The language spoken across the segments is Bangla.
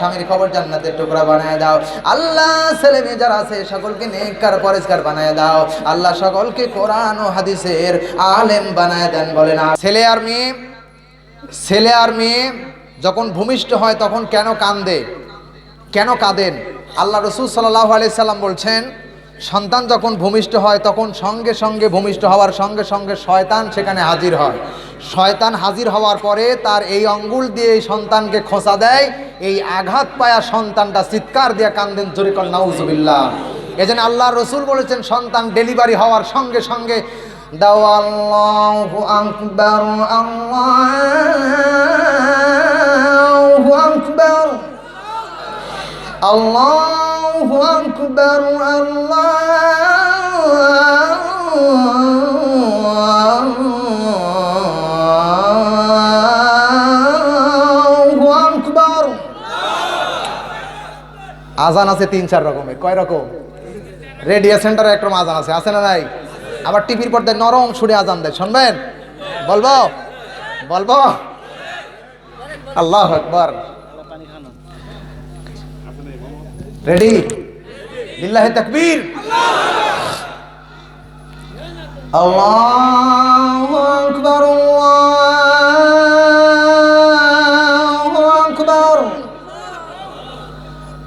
স্বামীর খবর জান্নাতের টুকরা বানায় দাও। আল্লাহ ছেলে মেয়ে যারা আছে, সকলকে নেককার, পরিষ্কার বানায় দাও। আল্লাহ সকলকে কোরআন ও হাদিসের আলেম বানায় দেন বলে না ছেলে আর মেয়ে, ছেলে আর মেয়ে যখন ভূমিষ্ঠ হয়, তখন কেন কান্দে? কেন কাঁদেন? আল্লাহ রসুল সাল্লাহ আলাইসাল্লাম বলছেন, সন্তান যখন ভূমিষ্ঠ হয়, তখন সঙ্গে সঙ্গে ভূমিষ্ঠ হওয়ার সঙ্গে সঙ্গে শয়তান সেখানে হাজির হয়। শয়তান হাজির হওয়ার পরে তার এই অঙ্গুল দিয়ে এই সন্তানকে খোঁচা দেয়, এই আঘাত পায়া সন্তানটা চিৎকার দিয়ে কান্দেন জরিকল নাউজুবিল্লাহ। এজন্য আল্লাহ রসুল বলেছেন, সন্তান ডেলিভারি হওয়ার সঙ্গে সঙ্গে আল্লাহু আজান আছে তিন, চার রকমের। কয় রকম? রেডিও সেন্টারে একরকম আজান আছে আছে না নাই? আবার টিভির পর্দায় নরম সুরে আজান দেয়, শুনবেন? বলব? বলব? আল্লাহ আকবার। রেডি লিল্লাহি তাকবীর। আল্লাহু আকবার, আল্লাহু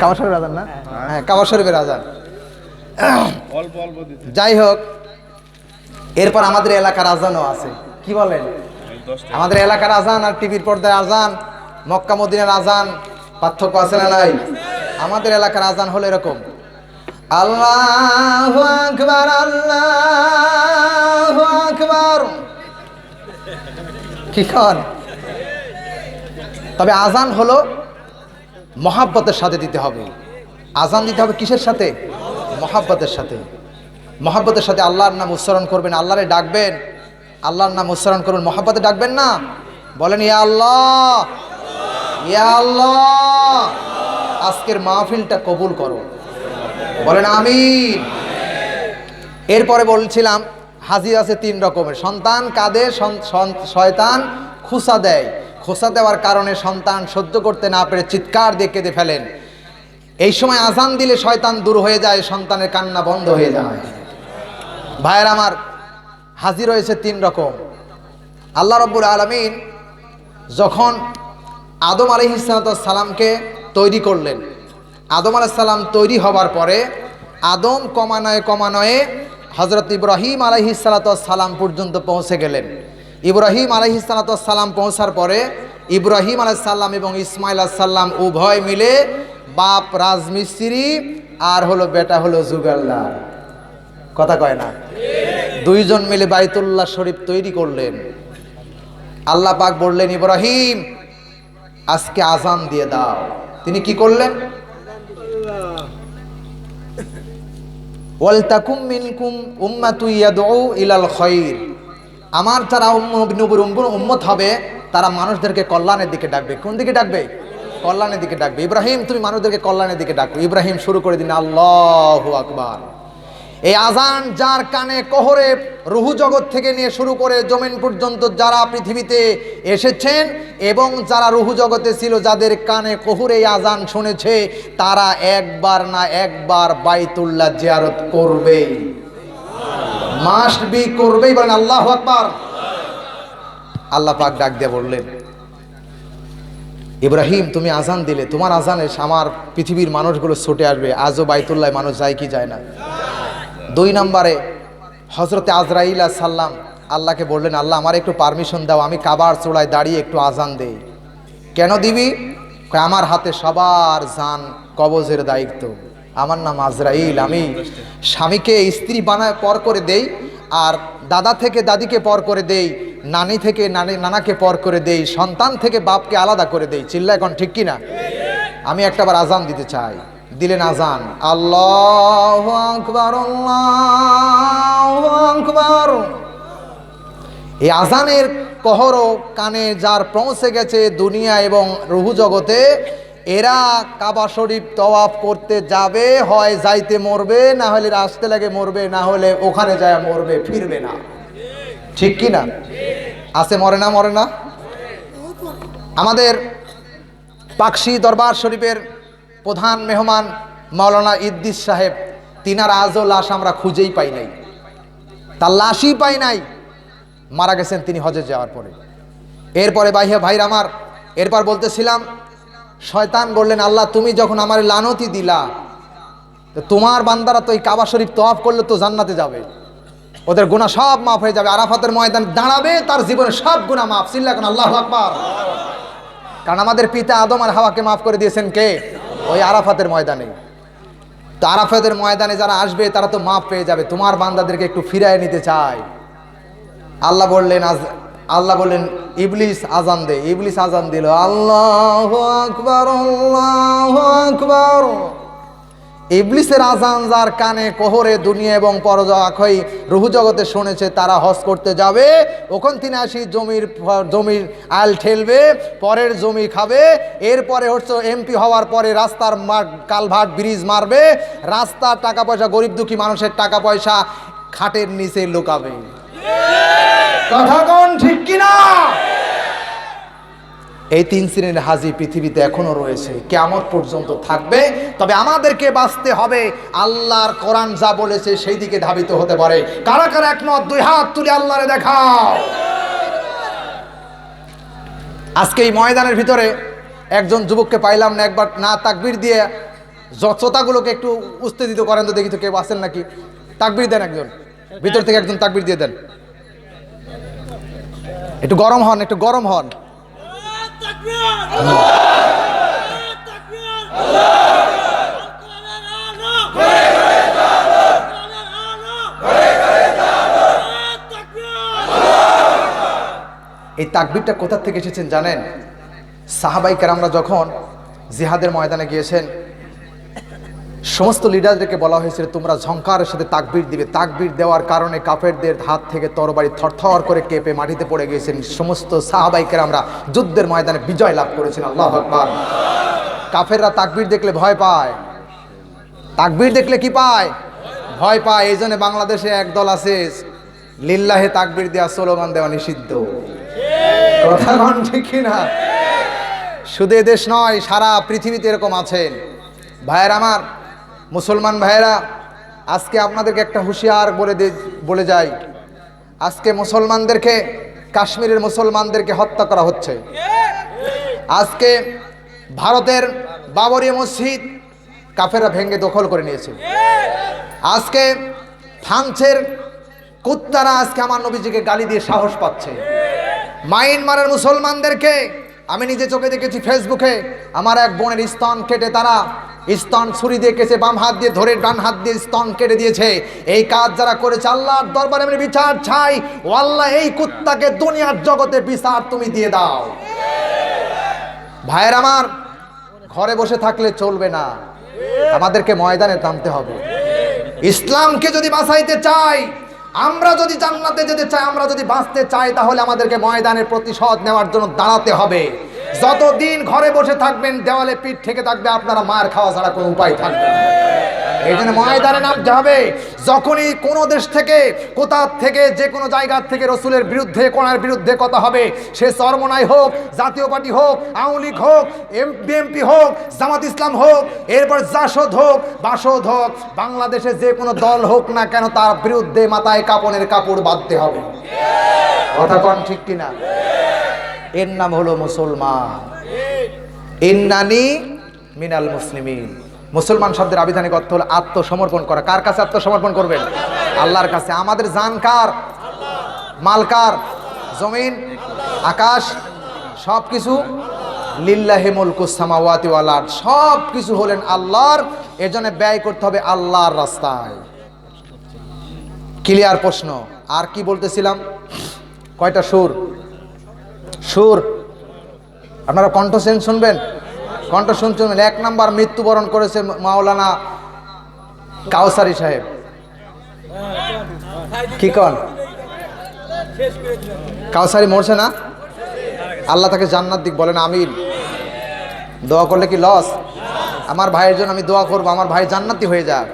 কাবা শরীফের আজান না? হ্যাঁ। কাবা শরীফের আজান। যাই হোক এরপর আমাদের এলাকার আজানও আছে। কি বলেন? আমাদের এলাকার আজান আর টিভির পর্দায় আজান মক্কা মদিনার আজান পার্থক্য আছে না নাই? আমাদের এলাকার আজান হলো এরকম। আল্লাহ আকবার আল্লাহ আকবার। কি কর তবে আজান হলো মহাব্বতের সাথে দিতে হবে। আজান দিতে হবে কিসের সাথে? মহাব্বতের সাথে। মহাব্বতের সাথে আল্লাহর নাম উচ্চারণ করবেন। আল্লাহরে ডাকবেন। আল্লাহর নাম উচ্চারণ করবেন মহাব্বতে ডাকবেন না? বলেন, ইয়া আল্লাহ! ইয়া আল্লাহ! আজকের মাহফিলটা কবুল করো। বলেন, আমিন। এরপরে বলছিলাম, হাজির আছে তিন রকমের। সন্তান কাঁদে শয়তান খুসা দেয়। খোসা দেওয়ার কারণে সন্তান সহ্য করতে না পেরে চিৎকার দিয়ে কেঁদে ফেলেন। এই সময় আজান দিলে শয়তান দূর হয়ে যায়, সন্তানের কান্না বন্ধ হয়ে যায়। ভাইয়ের আমার, হাজির হয়েছে তিন রকম। আল্লাহ রব্বুল আলমিন যখন আদম সালামকে তৈরি করলেন, আদম সালাম তৈরি হবার পরে আদম কমানয়ে কমানয়ে হজরত ইব্রাহিম সালাম পর্যন্ত পৌঁছে গেলেন। ইব্রাহিম সালাম পৌঁছার পরে ইব্রাহিম আলাইসাল্লাম এবং ইসমাইল সাল্লাম উভয় মিলে বাপ, রাজমিস্ত্রি আর হলো বেটা হলো জুগাল্লার কথা কয় না? দুইজন মিলে বাইতুল্লাহ শরীফ তৈরি করলেন। আল্লাহ পাক বললেন, ইব্রাহিম, আজকে আজান দিয়ে দাও। তিনি কি করলেন? ওয়ালতাকুম মিনকুম উম্মাতু ইয়াদউ ইলাল খায়র আমার যারা উম্মত হবে, তারা মানুষদেরকে কল্যাণের দিকে ডাকবে। কোন দিকে ডাকবে? কল্যাণের দিকে ডাকবে। ইব্রাহিম, তুমি মানুষদেরকে কল্যাণের দিকে ডাকবে ইব্রাহিম, শুরু করে দিন। আল্লাহু আকবার। এই আজান যার কানে কোহরে রুহু জগৎ থেকে নিয়ে শুরু করে জমিন পর্যন্ত যারা পৃথিবীতে এসেছেন এবং যারা রুহু জগতে ছিল, যাদের কানে কোহরে আজান শুনেছে, তারা একবার না একবার বাইতুল্লাহ জিয়ারত করবে মাস্ট বি করবেই বলেন আল্লাহ আকবার। আল্লাহ পাক ডাক দিয়ে বললেন, ইব্রাহিম, তুমি আজান দিলে, তোমার আজানে আমার পৃথিবীর মানুষগুলো ছুটে আসবে। আজও বাইতুল্লাহ মানুষ যায় কি যায় না? দুই নম্বরে হজরতে আজরাইল সাল্লাম আল্লাহকে বললেন, আল্লাহ, আমার একটু পারমিশন দাও, আমি কাবার চোড়ায় দাঁড়িয়ে একটু আজান দেই। কেন দিবি? আমার হাতে সবার জান কবজের দায়িত্ব। আমার নাম আজরাইল, আমি স্বামীকে স্ত্রী বানায় পর করে দেই, আর দাদা থেকে দাদিকে পর করে দেই, নানি থেকে নানি, নানাকে পর করে দেই, সন্তান থেকে বাপকে আলাদা করে দেই। চিল্লা এখন ঠিক কি না আমি একটাবার আজান দিতে চাই। দিলেন আজান। আল্লাহ আকবার এই আজানের কহরও কানে যার পৌঁছে গেছে দুনিয়া এবং রুহু জগতে এরা কাবা শরীফ তওয়াফ করতে যাবে, হয় যাইতে মরবে, না হলে আসতে লাগে মরবে, না হলে ওখানে যায় মরবে, ফিরবে না। ঠিক কি না? আছে মরে না মরে না? আমাদের পাকশি দরবার শরীফের প্রধান মেহমান মাওলানা ইদ্দিস সাহেব, তিনার আজও লাশ আমরা খুঁজেই পাই নাই। তার লাশই পাই নাই। মারা গেছেন তিনি হজে যাওয়ার পরে। এরপরে বাইহে ভাইর আমার, এরপর বলতেছিলাম শয়তান বললেন, আল্লাহ, তুমি যখন আমার লানতি দিলা, তো তোমার বান্দারা তো এই কাবা শরীফ তোয়াফ করলে তো জান্নাতে যাবে। ওদের গুণা সব মাফ হয়ে যাবে। আরাফাতের ময়দান দাঁড়াবে, তার জীবনে সব গুণা মাফ। সিল্লা এখন, আল্লাহ আকবার। কারণ আমাদের পিতা আদম আর হাওয়াকে মাফ করে দিয়েছেন কে? ওই আরাফাতের ময়দানে। তো আরাফাতের ময়দানে যারা আসবে, তারা তো মাফ পেয়ে যাবে। তোমার বান্দাদেরকে একটু ফিরায় নিতে চায়। আল্লাহ বললেন, আজ আল্লাহ বললেন ইবলিস আজান দে, ইবলিস আজান দিল। আল্লাহ আকবর আল্লাহ আকবর। ইবলিসের আজান যার কানে, কোহরে, দুনিয়া এবং পরজয় রুহু জগতে শুনেছে, তারা হজ করতে যাবে। ওখান থেকে আসি, জমির জমির আল ঠেলবে, পরের জমি খাবে। এরপরে হচ্ছে এমপি হওয়ার পরে রাস্তার কালভার্ট, ব্রিজ মারবে। রাস্তার টাকা পয়সা, গরিব দুঃখী মানুষের টাকা পয়সা খাটের নিচে লুকাবে। কথা ঠিক কিনা? এই তিন শ্রেণির হাজি পৃথিবীতে এখনও রয়েছে কেমন পর্যন্ত থাকবে। তবে আমাদেরকে বাঁচতে হবে, আল্লাহর কোরআন যা বলেছে সেই দিকে ধাবিত হতে পারে। কারা কারা এক একমত? দুই হাত তুলে আল্লাহরে দেখাও। আজকে এই ময়দানের ভিতরে একজন যুবককে পাইলাম না, একবার না তাকবির দিয়ে যতটাগুলোকে একটু উত্তেজিত করেন তো দেখি তো কেউ আসেন নাকি? তাকবির দেন একজন, ভিতর থেকে একজন তাকবির দিয়ে দেন। একটু গরম হন, একটু গরম হন। এই তাকবিরটা কোথা থেকে এসেছেন জানেন? সাহাবাইকার আমরা যখন জিহাদের ময়দানে গিয়েছেন সমস্ত লিডারদেরকে বলা হয়েছিল, তোমরা ঝঙ্কারের সাথে তাকবির দিবে। তাকবির দেওয়ার কারণে কাফেরদের হাত থেকে তরবারি থরথর করে কেঁপে মাটিতে পড়ে গিয়েছেন সমস্ত সাহাবাইকের আমরা যুদ্ধের ময়দানে বিজয় লাভ করেছেন আল্লাহ কাফেররা তাকবির দেখলে ভয় পায়। তাকবির দেখলে কি পায়? ভয় পায়। এই জন্য বাংলাদেশে একদল আছে, লিল্লাহে তাকবির দেওয়া স্লোগান দেওয়া নিষিদ্ধ। কথা ঠিক কিনা? শুধু দেশ নয়, সারা পৃথিবীতে এরকম আছেন। ভাইয়ের আমার মুসলমান ভাইয়েরা, আজকে আপনাদেরকে একটা হুঁশিয়ার বলে বলে যাই। আজকে মুসলমানদেরকে, কাশ্মীরের মুসলমানদেরকে হত্যা করা হচ্ছে। আজকে ভারতের বাবরি মসজিদ কাফেরা ভেঙে দখল করে নিয়েছে। আজকে ফ্রান্সের কুত্তারা আজকে আমার নবীজিকে গালি দিয়ে সাহস পাচ্ছে। মাইনমারের মুসলমানদেরকে আমি নিজে চোখে দেখেছি ফেসবুকে, আমার এক বোনের স্তন কেটে তারা স্তন ছুরি দিয়ে কেছে বাম হাত দিয়ে ধরে ডান হাত দিয়ে স্তন কেটে দিয়েছে। এই কাজ যারা করেছে, আল্লাহর দরবারে আমি বিচার চাই ও আল্লাহ এই কুত্তাকে দুনিয়ার জগতে বিচার তুমি দিয়ে দাও। ভাইয়ের আমার, ঘরে বসে থাকলে চলবে না। আমাদেরকে ময়দানে নামতে হবে। ইসলামকে যদি বাঁচাইতে চাই আমরা যদি জান্নাতে যেতে চাই, আমরা যদি বাঁচতে চাই, তাহলে আমাদেরকে ময়দানের প্রতিশোধ নেওয়ার জন্য দাঁড়াতে হবে। যতদিন ঘরে বসে থাকবেন, দেওয়ালে পিঠ থেকে থাকবে, আপনারা মার খাওয়া ছাড়া কোনো উপায় থাকবে না। এই জন্য ময়দানে নামতে হবে। যখনই কোনো দেশ থেকে কোথা থেকে, যে কোনো জায়গার থেকে রসুলের বিরুদ্ধে কোনার বিরুদ্ধে কথা হবে, সে চরমনাই হোক, জাতীয় পার্টি হোক, আওয়ামী লীগ হোক, এম বিএমপি হোক, জামাত ইসলাম হোক, এরপর জাসদ হোক, বাসদ হোক, বাংলাদেশে যে কোনো দল হোক না কেন তার বিরুদ্ধে মাথায় কাপড়ের কাপড় বাঁধতে হবে। কথা কন ঠিক কিনা? এর নাম হলো মুসলমান। ইন্নানি মিনাল মুসলিমিন। মুসলমান শব্দের আবিধানিক অর্থ হলো আত্মসমর্পণ করা। কার কাছে আত্মসমর্পণ করবেন? আল্লাহর কাছে। আমাদের জান কার? মালকার জমিন? আকাশ? সব কিছু লিল্লাহি মুলকুসামাওয়াতি ওয়াল আরদ সব কিছু হলেন আল্লাহর। এজন্য ব্যয় করতে হবে আল্লাহর রাস্তায়। ক্লিয়ার প্রশ্ন। আর কি বলতেছিলাম? কয়টা সুর? সুর। আপনারা কণ্ঠ শুনবেন? কণ্ঠ শুন শুনবেন এক নাম্বার মৃত্যুবরণ করেছে মাওলানা কাউসারি সাহেব। কি কন? কাউসারি মরছে না? আল্লাহ তাকে জান্নাত দিক, বলেন আমিন। দোয়া করলে কি লস আমার ভাইয়ের জন্য আমি দোয়া করব, আমার ভাই জান্নাতি হয়ে যাক।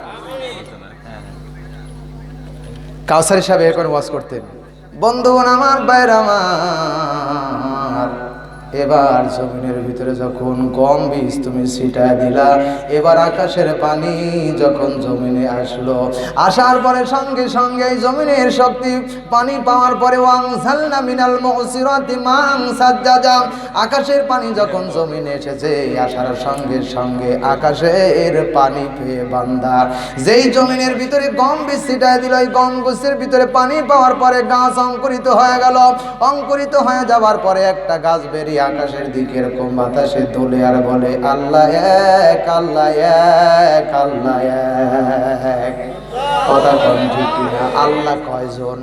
কাউসারি সাহেব এখন ওয়াজ করতেন। বন্ধুগণ, আমার বাইর আমার এবার জমিনের ভিতরে যখন গম বীজ তুমি ছিটায় দিলা, এবার আকাশের পানি যখন জমিনে আসলো, আসার পরে সঙ্গে সঙ্গে জমিনের শক্তি, পানি পাওয়ার পরে মিনাল আকাশের পানি যখন জমিনে এসেছে, আসার সঙ্গে সঙ্গে আকাশের পানি পেয়ে বান্দা, যেই জমিনের ভিতরে গম বীজ ছিটায় দিল, ওই গম গাছের ভিতরে পানি পাওয়ার পরে গাছ অঙ্কুরিত হয়ে গেল। অঙ্কুরিত হয়ে যাওয়ার পরে একটা গাছ বেরিয়ে আকাশের দিকে এরকম বাতাসে দোলে আর বলে, আল্লাহ এক আল্লাহ এক আল্লাহ এক। কথা কন ঠিক আল্লাহ কয়জন?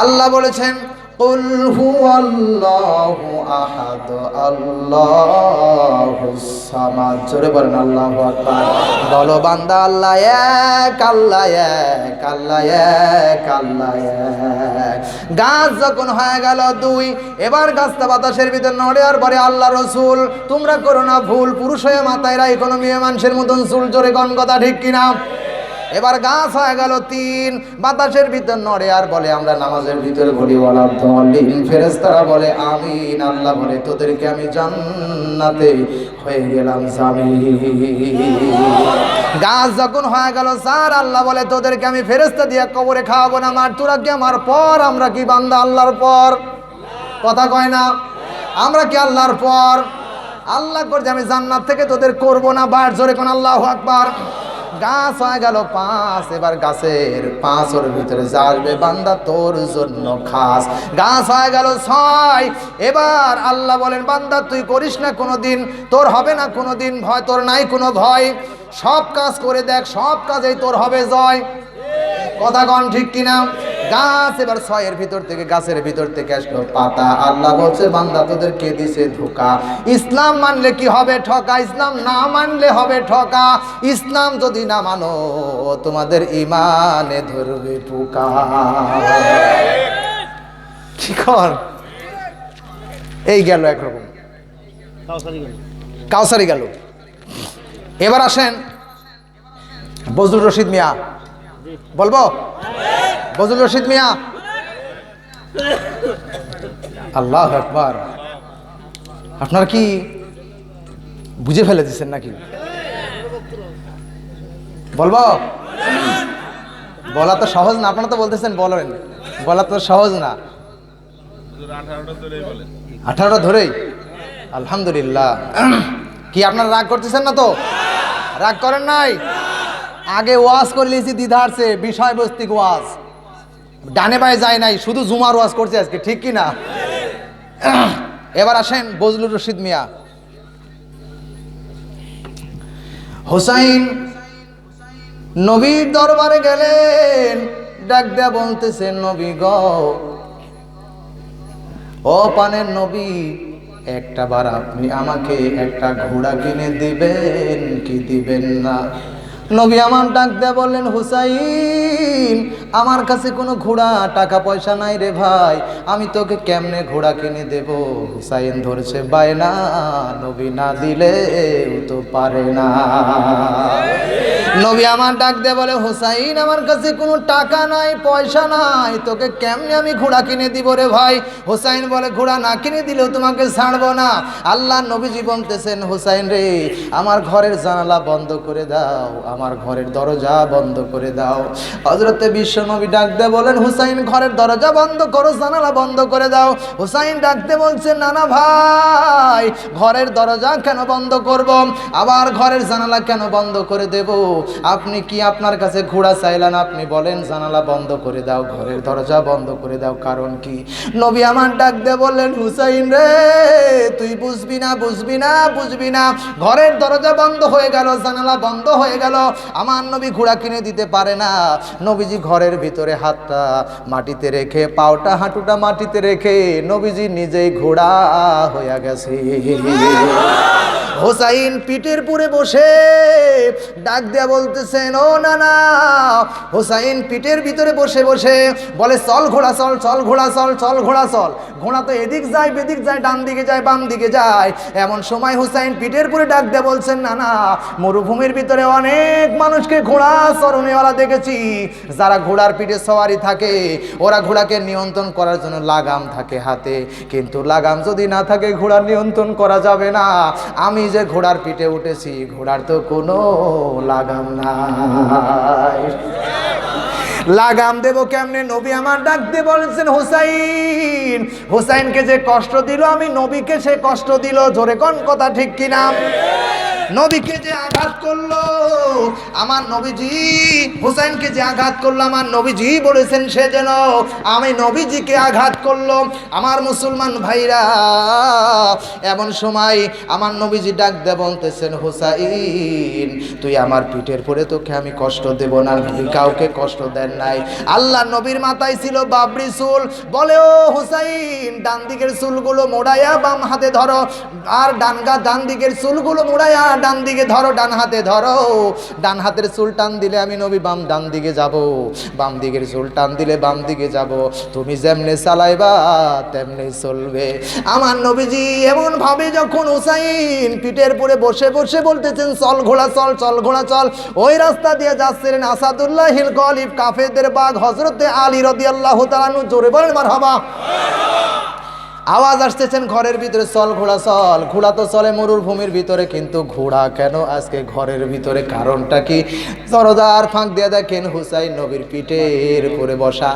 আল্লাহ বলেছেন قل هو الله احد الله الصمد জোরে বলেন আল্লাহু আকবার বলো বান্দা আল্লাহ এক আল্লাহ এক আল্লাহ এক আল্লাহ এক গাছ যখন হয়ে গেল দুই এবার গাছটা বাতাসের ভিতর নড়ে আর পরে আল্লাহ রসুল তোমরা করো না ভুল পুরুষ হয়ে মাথায় রাই কোনো মেয়ে মানুষের মতন চুল জোরে গন কথা ঠিক কিনা এবার গাছ হয়ে গেল তিন, বাতাসের ভিতর নড়ে আর বলে, আমরা নামাজের ভিতর দলিন ফেরেশতারা বলে, আমিন। আল্লাহ বলে, তোদেরকে আমি জান্নাতে হয়ে গেলাম স্বামী গাছ যখন হয়ে গেল স্যার, আল্লাহ বলে, তোদেরকে আমি ফেরেস্তা দিয়ে কবরে খাওয়াবো না, মার তোরা কি আমার পর? আমরা কি বান্দা আল্লাহর পর? কথা কয় না? আমরা কি আল্লাহর পর? আল্লাহ করছে আমি জান্নাত থেকে তোদের করব না, বার জোরে কোন আল্লাহ আকবার। গাছ হয়ে গেল পাঁচ, এবার গাছের পাঁচর ভিতরে যাবে বান্দা তোর জন্য খাস। গাছ হয়ে গেল ছয়, এবার আল্লাহ বলেন, বান্দা তুই করিস না কোনো দিন তোর হবে না কোনো দিন ভয়, তোর নাই কোনো ভয়। সব কাজ করে দেখ, সব কাজেই তোর হবে জয়। কথা কন ঠিক কিনা? গাছ, এবার ছয়ের ভিতর থেকে, গাছের ভিতর থেকে আসলো পাতা। আল্লাহ বলছে, বান্দা, তোদের কে দিছে ধোকা? ইসলাম মানলে কি হবে ঠকা? ইসলাম না মানলে হবে ঠকা? ইসলাম যদি না মানো, তোমাদের ইমানে ধরবে পোকা কি কর? এই গেল একরকম। কাউসারি গেল। এবার আসেন বজলুর রশিদ মিয়া। বলব? বজলুর রশিদ মিয়া। আল্লাহ একবার আপনার কি বুঝে ফেলে দিচ্ছেন নাকি? বলব? বলা তো সহজ না, আপনারা তো বলতেছেন বলেন। বলা তো সহজ না। আঠারোটা ধরেই আলহামদুলিল্লাহ। কি আপনারা রাগ করতেছেন না তো? রাগ করেন নাই? আগে ওয়াজ করে নিয়েছি দ্বিধারছে বিষয়বস্তিক ওয়াজ। ডানে বায়ে যায় নাই, শুধু জুমার ওয়াজ করছে আজকে, ঠিক কি না? এবার আসেন বজলুর রশিদ মিয়া। হোসাইন, নবীর দরবারে গেলেন, ডাক দেয়া বলতেছেন নবী গ। ও পানের নবী, একটা বার আপনি আমাকে একটা ঘোড়া কিনে দিবেন, কি দিবেন না? নবী আমার ডাক দেয়া বললেন, হুসাইন, আমার কাছে কোনো ঘোড়া, টাকা পয়সা নাই রে ভাই। আমি তোকে কেমনে ঘোড়া কিনে দেব? হুসাইন ধরছে বায়না নবী না দিলে তো পারে না। নবী আমার ডাক দিয়ে বলে, হুসাইন, আমার কাছে কোনো টাকা নাই, পয়সা নাই, তোকে কেমনে আমি ঘোড়া কিনে দিব রে ভাই? হুসাইন বলে, ঘোড়া না কিনে দিলেও তোমাকে ছাড়বো না। আল্লাহ নবীজি বলতেছেন, হুসাইন রে, আমার ঘরের জানালা বন্ধ করে দাও, আমার ঘরের দরজা বন্ধ করে দাও। হজরতে বিশ্ব নবী ডাক দিয়ে বলেন, হুসাইন, ঘরের দরজা বন্ধ করো, জানালা বন্ধ করে দাও। হুসাইন ডাকতে বলছে, নানা ভাই, ঘরের দরজা কেন বন্ধ করব? আবার ঘরের জানালা কেন বন্ধ করে দেব? আপনি কি আপনার কাছে ঘোড়া চাইলেন? আপনি বলেন, জানালা বন্ধ করে দাও, ঘরের দরজা বন্ধ করে দাও। কারণ কি? নবী আমার ডাকতে বললেন, হুসাইন রে, তুই বুঝবি না বুঝবি না বুঝবি না। ঘরের দরজা বন্ধ হয়ে গেল, জানালা বন্ধ হয়ে গেল। আমার নবী ঘোড়া কিনে দিতে পারে না। নবীজি ঘরের ভিতরে হাতটা মাটিতে রেখে, পাওটা হাঁটুটা মাটিতে রেখে নবীজি নিজেই ঘোড়া হইয়া গেছে। হোসাইন পিঠের পুরে বসে ডাক দিয়া বলতেছেন, ও না না হোসাইন পিঠের ভিতরে বসে বসে বলে, চল ঘোড়া, চল চল ঘোড়া, চল চল ঘোড়া চল। ঘোড়া তো এদিক যায়, বেদিক যায়, ডান দিকে যায়, বাম দিকে যায়। এমন সময় হোসাইন পিঠের পুরে ডাক দিয়ে বলছেন না না মরুভূমির ভিতরে অনেক মানুষকে ঘোড়া চরণেওয়ালা দেখেছি। যারা ঘোড়ার পিঠে সওয়ারি থাকে, ওরা ঘোড়াকে নিয়ন্ত্রণ করার জন্য লাগাম থাকে হাতে। কিন্তু লাগাম যদি না থাকে ঘোড়ার নিয়ন্ত্রণ করা যাবে না। আমি যে ঘোড়ার পিঠে উঠেছি ঘোড়ার তো কোনো লাগাম নাই। লাগাম দেব কেমনে? নবী আমার ডাক দিয়ে বলেছেন, হোসাইন, হোসাইনকে যে কষ্ট দিল, আমি নবীকে সে কষ্ট দিল। জোরে কোন কথা ঠিক কিনা? নবীকে যে আঘাত করল, আমার নবীজি, হুসাইনকে যে আঘাত করল, আমার নবীজি বলেছেন, সে যেন আমি নবীজিকে আঘাত করল। আমার মুসলমান ভাইরা, এমন সময় আমার নবীজি ডাক দে বলতেছেন, হুসাইন, তুই আমার পিঠের পরে তোকে আমি কষ্ট দেব না। কাউকে কষ্ট দেন নাই। আল্লাহ নবীর মাথায় ছিল বাবরি চুল। বলে, ও হুসাইন ডান দিকের চুলগুলো মোড়াইয়া বাম হাতে ধরো। আর ডান গা ডান দিকের চুলগুলো মোড়াইয়া ডান দিকে ধরো, ডান হাতে ধরো। ডান হাতের চুল টান দিলে আমি নবী বাম ডান দিকে যাব। বাম দিকের চুল টান দিলে বাম দিকে যাব। তুমি যেমনে চালাইবা, তেমনি চলবে। আমার নবীজি এমন ভাবে যখন হুসাইন পিঠের পরে বসে বসে বলতেছেন, চল ঘোড়া, চল চল ঘোড়া, চল। ওই রাস্তা দিয়ে যাচ্ছিলেন আসাদুল্লাহ হিল গলিব কাফেদের বাঘ হজরতে আলী রদি আল্লাহ তালানু জোরে বলেন মার হবা আওয়াজ আসতেছেন ঘরের ভিতরে, চল ঘোড়া চল। ঘোড়া তো চলে মরুর ভূমির ভিতরে, কিন্তু ঘোড়া কেন আজকে ঘরের ভিতরে? কারণটা কি? জরদার ফাঁক দিয়ে দেখেন হুসাইন নবীর পিঠের উপরে বসা।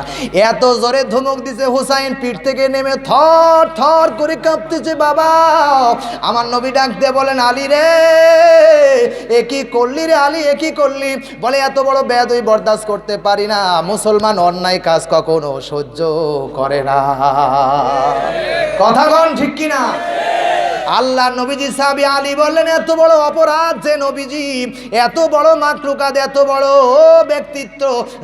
এত জোরে ধমক দিছে হুসাইন, পিঠ থেকে নেমে থর থর করে কাঁপতেছে, বাবা। আমার নবী ডাক দিয়ে বলেন, আলী রে, এ কি করলি রে আলী? এ কি করলি? বলে, এত বড় বেদই বরদাস্ত করতে পারি না। মুসলমান অন্যায় কাজ কখনো সহ্য করে না। কথা কন ঠিক কিনা? আল্লাহ নবীজি সাহাবি আলী বললেন, এত বড় অপরাধ যে নবীজি, এত বড় মাকলুকাদ এত বড় ব্যক্তিত্ব,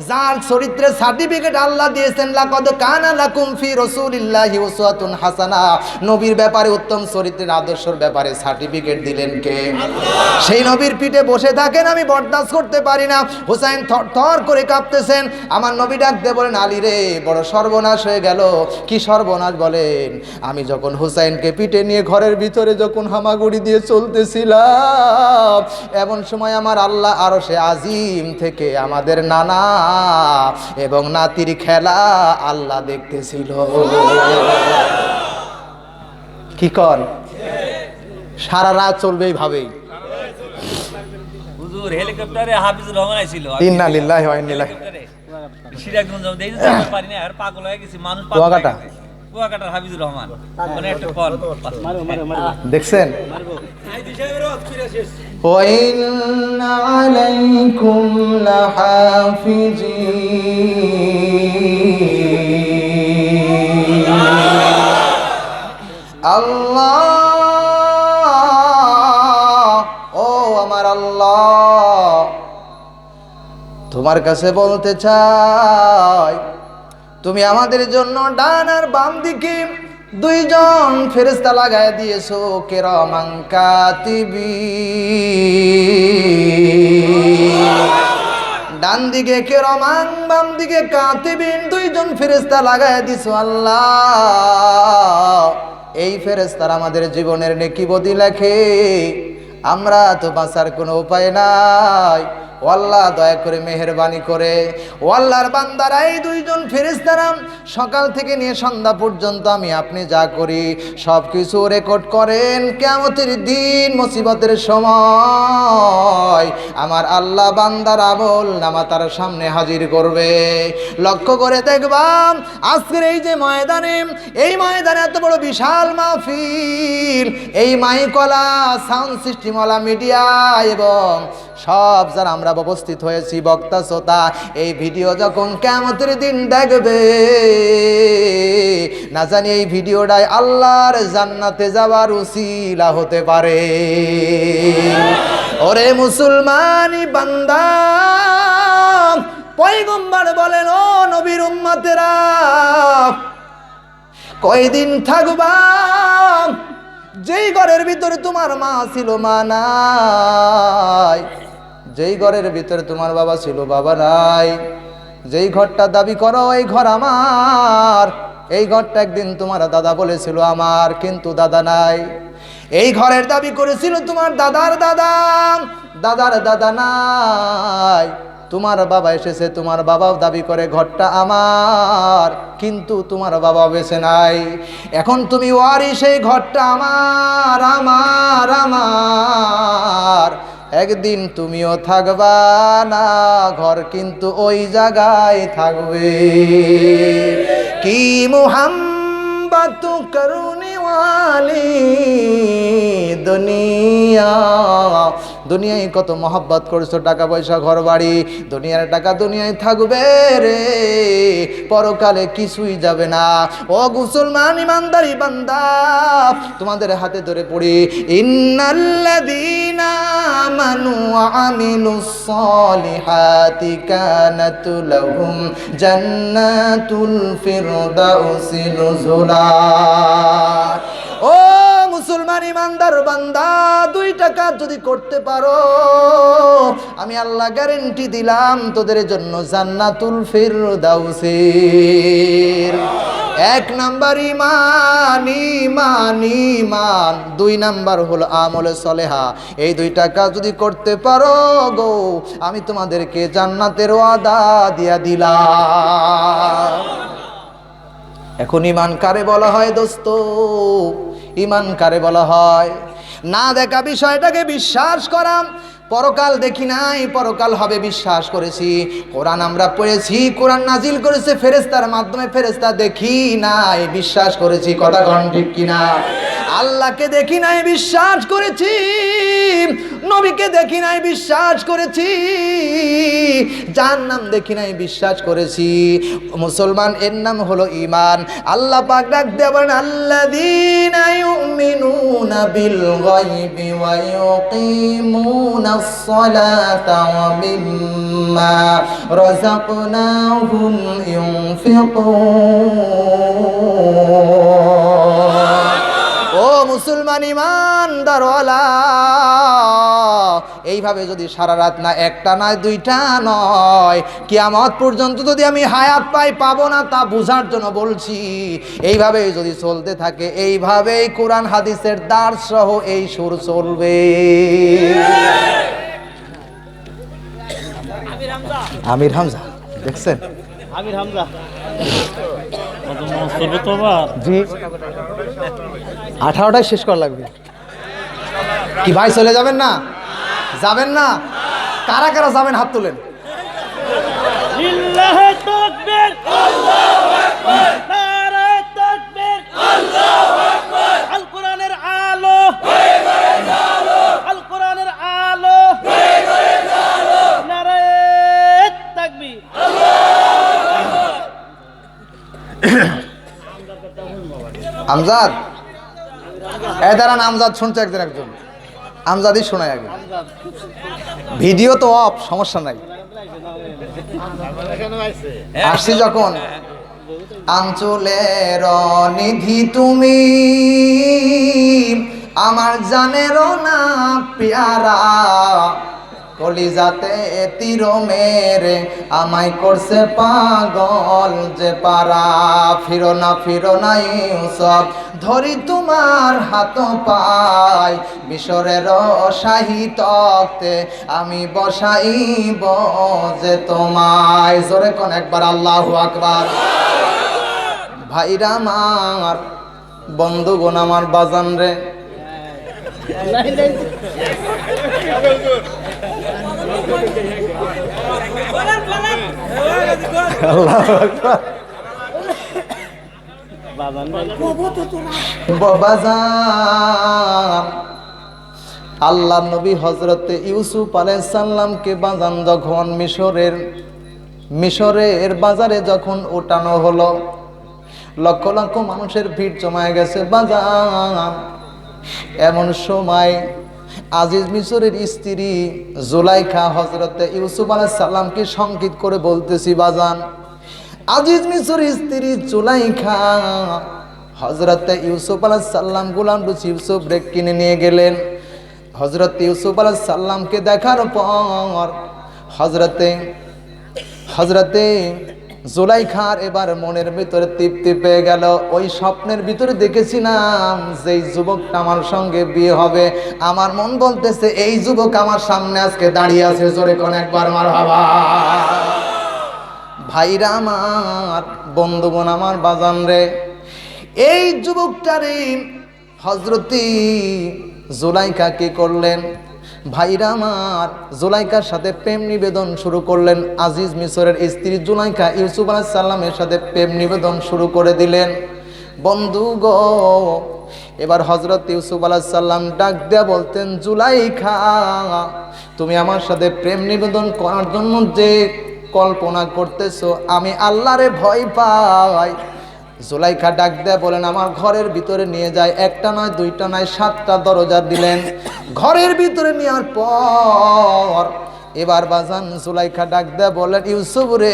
যার চরিত্রের সার্টিফিকেট আল্লাহ দিয়েছেন, লাকদ কানা লাকুম ফি রাসূলিল্লাহি উসওয়াতুন হাসানা। নবীর ব্যাপারে উত্তম চরিত্রের আদর্শের ব্যাপারে সার্টিফিকেট দিলেন কে? সেই নবীর পিঠে বসে থাকেন, আমি বরদাস্ত করতে পারি না। হুসাইন থর করে কাঁপতেছেন। আমার নবী ডাক দিয়ে বলেন, আলী রে, বড় সর্বনাশ হয়ে গেল। কি সর্বনাশ? বলেন, আমি যখন হুসাইনকে পিঠে নিয়ে ঘরের ভিতরে যখন হামাগুড়ি দিয়ে চলতেছিলাম এমন সময় আমার আল্লাহ আরও সে আজিম থেকে আমাদের নানা এবং নাতির খেলা আল্লাহ দেখতেছিল। কি কর? সারা রাত চলবে এইভাবেই। হুজুর হেলিকপ্টারে হাফিজুর রহমান আইছিল ইন্না লিল্লাহি ওয়া ইন্না ইলাইহি সিরাজগঞ্জ পারি না আর পাগল হয়ে গেছি মানুষ পাগল। কুয়াকাটার হাফিজুর রহমান মানে একটা কল দেখছেন وإن عليكم لحافظين আল্লাহ ও আমার আল্লাহ তোমার কাছে বলতে চাই তুমি আমাদের জন্য ডান আর বাম দিকে দুইজন ফেরেস্তা লাগায় দিয়েছ কেরমাং কাতিবি ডান দিকে কেরমাং, বাম দিকে কাতিবিন দুইজন ফেরেস্তা লাগায় দিছো আল্লাহ। এই ফেরেস্তার আমাদের জীবনের নেকি বদি লেখে। আমরা তো বাঁচার কোনো উপায় নাই। আল্লাহ, দয়া করে মেহরবানি করে। ও আল্লাহর বান্দারা, এই দুইজন ফেরেস্তারা সকাল থেকে নিয়ে সন্ধ্যা পর্যন্ত আমি আপনি যা করি সব কিছু রেকর্ড করেন। কেমতের দিন মুসিবতের সময় আমার আল্লাহ বান্দার আমল নামা তার সামনে হাজির করবে। লক্ষ্য করে দেখবাম, আজকের এই যে ময়দানে, এই ময়দানে এত বড় বিশাল মাহফিল, এই মাইকলা, সাউন্ড সিস্টেমওয়ালা মিডিয়া এবং সব যারা আমরা উপস্থিত হয়েছি, বক্তা, শ্রোতা, এই ভিডিও যখন কেমতের দিন দেখবে, না জানি এই ভিডিওটাই আল্লাহর জান্নাতে যাওয়ার উসিলা হতে পারে। ওরে মুসলমানি বান্দা, পয়গম্বর বলেন, ও নবীর উম্মতেরা, কয়দিন থাকবা? যেই ঘরের ভিতরে তোমার মা ছিল, মা নাই। যেই ঘরের ভিতরে তোমার বাবা ছিল, বাবা নাই। যেই ঘরটা দাবি করো, এই ঘর আমার। এই ঘরটা একদিন তোমার দাদা বলেছিল, আমার কিন্তু দাদা নাই। এই ঘরের দাবি করেছিল তোমার দাদার দাদা। দাদার দাদা নাই। তোমার বাবা এসেছে, তোমার বাবাও দাবি করে, ঘরটা আমার। কিন্তু তোমার বাবা বেছে নাই। এখন তুমি ওয়ারি সেই ঘরটা আমার আমার আমার। একদিন তুমিও থাকবা না ঘর কিন্তু ওই জায়গায় থাকবে। কি মুহাম্মত করুনি দুনিয়া দুনিয়ায় কত মহব্বত করছ টাকা পয়সা ঘর বাড়ি দুনিয়ার টাকা দুনিয়ায় থাকবে রে। পরকালে কিছুই যাবে না। ও মুসলমান ইমানদারি বান্দা, তোমাদের হাতে ধরে পড়ি, ইন্নাল্লাযীনা আমানু ওয়া আমিলুস সালিহাতি কানাত জান্নাতুল ফিরদাউসি ও মুসলমান ইমানদার বান্দা দুই টাকা যদি করতে পারো, আমি আল্লাহ গ্যারেন্টি দিলাম তোদের জন্য জান্নাতুল ফিরদাউসের। এক নাম্বার ইমান ইমান ইমান। দুই নাম্বার হলো আমলে সলেহা। এই দুই টাকা যদি করতে পারো গো, আমি তোমাদেরকে জান্নাতের ওয়াদা দিয়া দিলাম। এখন ইমান কারে বলা হয় দোস্ত? ইমান কারে বলা হয়? না দেখা বিষয়টাকে বিশ্বাস করাম পরকাল দেখি নাই, পরকাল হবে বিশ্বাস করেছি। কোরআন আমরা পড়েছি, কোরআন নাজিল করেছে ফেরেস্তার মাধ্যমে ফেরেস্তা দেখি নাই, বিশ্বাস করেছি। কথা কন ঠিক কিনা? আল্লাহকে দেখি নাই, বিশ্বাস করেছি। নবীকে দেখি নাই বিশ্বাস করেছি, যার নাম দেখি নাই বিশ্বাস করেছি। মুসলমান, এর নাম হলো ইমান আল্লাহ পাক ডাক দেবেন আল্লাযীনা ইউমিনুনা বিল গায়বি ওয়া সালাতা ওয়া মিম্মা রাযাকনাহুম ইউনফিকুন। ও মুসলমান ইমান ইমানদারওয়ালা এইভাবে যদি সারা রাত না একটা নয় দুইটা নয় কিয়ামত পর্যন্ত যদি আমি হায়াত পাই পাবো না তা বোঝার জন্য বলছি। এইভাবে যদি চলতে থাকে এইভাবেই কোরআন হাদিসের দাঁড় সহ এই সুর চলবে। আমির হামজা। আমির হামজা দেখছেন? আমির হামজা। জি। আঠারোটায় শেষ করা লাগবে। কি ভাই চলে যাবেন না? যাবেন না? কারা কারা যাবেন হাত তুলেন? আমজাদ? এ দাঁড়ান আমজাদ শুনছে একদিন একজন। আমজাদই শোনায় আগে। ভিডিও তো অফ সমস্যা নাই। আসছি যখন। আঞ্চলের নিধি তুমি, আমার জানেরও না, পেয়ারা। কলিজাতে তীর মেরে আমায় করছে পাগল যে পারা। ফিরো না ফিরো না সব ধরি তোমার হাত পাই। মিশরের সাহিত্যে আমি বসাইব যে তোমায়। জোরে কোন একবার আল্লাহু আকবার। ভাইরা আমার, বন্ধুগণ আমার বাজান রে। আল্লাহ নবী হজরতে ইউসুফ আলাইসাল্লামকে বাজান যখন মিশরের মিশরের বাজারে যখন ওঠানো হলো, লক্ষ লক্ষ মানুষের ভিড় জমায় গেছে বাজান। এমন সময় আজিজ মিশরের স্ত্রী জুলাইখা হজরতে ইউসুফ আলাইহিস সালামকে সংকিত করে বলতেছি, বাজান, আজিজ মিশরের স্ত্রী জুলাইখা হজরতে ইউসুফ আলাইহিস সাল্লাম গুলাম ইউসুফ ব্রেক কিনে নিয়ে গেলেন। হজরত ইউসুফ আলাইহিস সাল্লামকে দেখার পর হজরতে হজরতে জুলাইখার এবার মনের ভিতরে তৃপ্তি পেয়ে গেল। ওই স্বপ্নের ভিতরে দেখেছিলাম যেই যুবকটা আমার সঙ্গে বিয়ে হবে। আমার মন বলতেছে, এই যুবক আমার সামনে আজকে দাঁড়িয়ে আছে, জোরে কোন একবার মার বাবা। ভাইরা আমার বন্ধুগণ আমার, বাজান রে, এই যুবকটারে হজরতি জুলাইকা কি করলেন? ভাইরা আমার, জুলাইকার সাথে প্রেম নিবেদন শুরু করলেন। আজিজ মিশরের স্ত্রী জুলাইকা ইউসুফ আলাহ সাল্লামের সাথে প্রেম নিবেদন শুরু করে দিলেন। বন্ধু গো, এবার হজরত ইউসুফ আলাহ সাল্লাম ডাক দেয়া বলতেন জুলাইখা তুমি আমার সাথে প্রেম নিবেদন করার জন্য যে কল্পনা করতেছো, আমি আল্লাহরে ভয় পাই। জুলাইখা ডাক দেয়া বলেন, আমার ঘরের ভিতরে নিয়ে যায় একটা নয়, দুইটা নয়, সাতটা দরজা দিলেন। ঘরের ভিতরে নেওয়ার পর এবার বাজান সুলাইখা ডাক দেয়া বলেন ইউসুফ রে,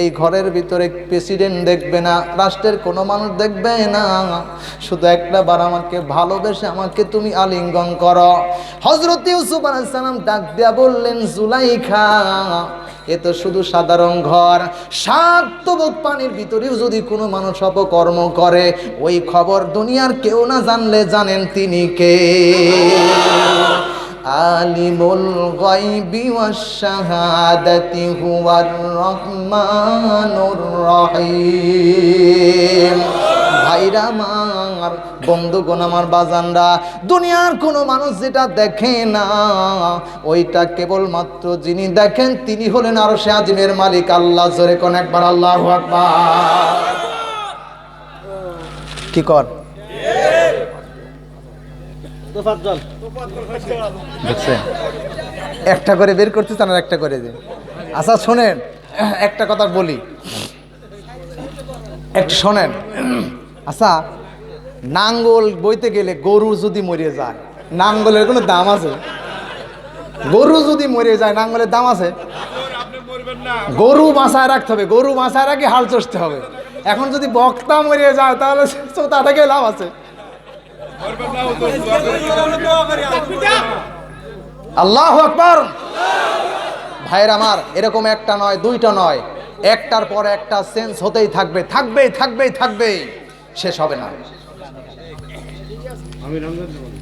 এই ঘরের ভিতরে প্রেসিডেন্ট দেখবে না, রাষ্ট্রের কোনো মানুষ দেখবে না। শুধু একটা বার আমাকে ভালোবেসে আমাকে তুমি আলিঙ্গন করো। হজরত ইউসুফ আলাইসালাম ডাক দেয়া বললেন, জুলাইখা এ তো শুধু সাধারণ ঘর। সাত তবক পানির ভিতরেও যদি কোনো মানুষ অপকর্ম করে, ওই খবর দুনিয়ার কেউ না জানলে জানেন তিনি কে। আলিমুল গায়বি ওয়াস শাহাদাতি হুয়ার রহমানুর রহিম। ভাইরা আমার বন্ধুগণ আমার বাজানরা দুনিয়ার কোনো মানুষ যেটা দেখে না ওইটা কেবলমাত্র যিনি দেখেন তিনি হলেন আরও সে আজিমের মালিক। আল্লাহ জোরে কোন একবার আল্লাহ আকবার। কি কর? একটা করে বের করতে চান আর একটা করে দিন আচ্ছা শোনেন একটা কথা বলি। একটা শোনেন। আচ্ছা নাঙ্গল বইতে গেলে গরু যদি মরে যায়, নাঙ্গলের কোনো দাম আছে? গরু যদি মরে যায়, নাঙ্গলের দাম আছে? গরু বাঁচায় রাখতে হবে, গরু বাঁচায় রাখে হাল চষতে হবে। এখন যদি বক্তা মরে যায়, তাহলে তো থেকে লাভ আছে। আল্লাহ আকবর। ভাইয়ের আমার, এরকম একটা নয়, দুইটা নয়। একটার পর একটা সেন্স হতেই থাকবে, থাকবেই থাকবেই থাকবেই। শেষ হবে না।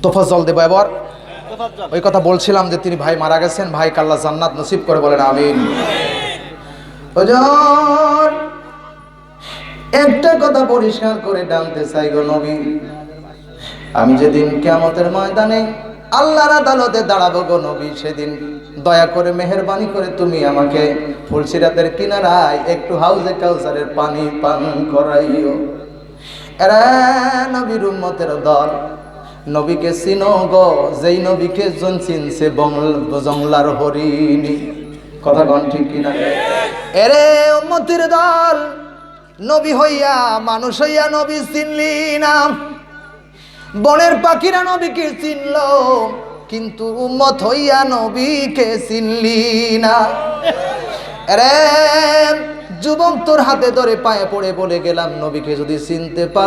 তোফাজল দেবো এবার। ওই কথা বলছিলাম যে তিনি ভাই মারা গেছেন, ভাই কাল্লা জান্নাত নসিব করে বলেন, আমিন। একটা কথা পরিষ্কার করে ডানতে চাই গো নবী। আমি যেদিন কেমতের ময়দানে আল্লাহর আদালতে দাঁড়াবো গো নবী, সেদিন দয়া করে, মেহরবানি করে তুমি আমাকে ফুলসিরাতের কিনারায় একটু হাউজে কাউসারের পানি পান করাইও। এরা নবীর উম্মতের দল। নবীকে চিনো গো, যেই নবীকে জন চিনছে জংলার হরিণী। কথা কন ঠিক কিনা? এরে উম্মতের দল, নবী হইয়া, মানুষ হইয়া নবী চিনলি না। বনের পাখিরা নবীকে চিনল, কিন্তু উম্মত হইয়া নবীকে চিনলি না। রে যুবক তোর হাতে ধরে পায়ে পড়ে বলে গেলাম, নবীকে যদি চিনতে পার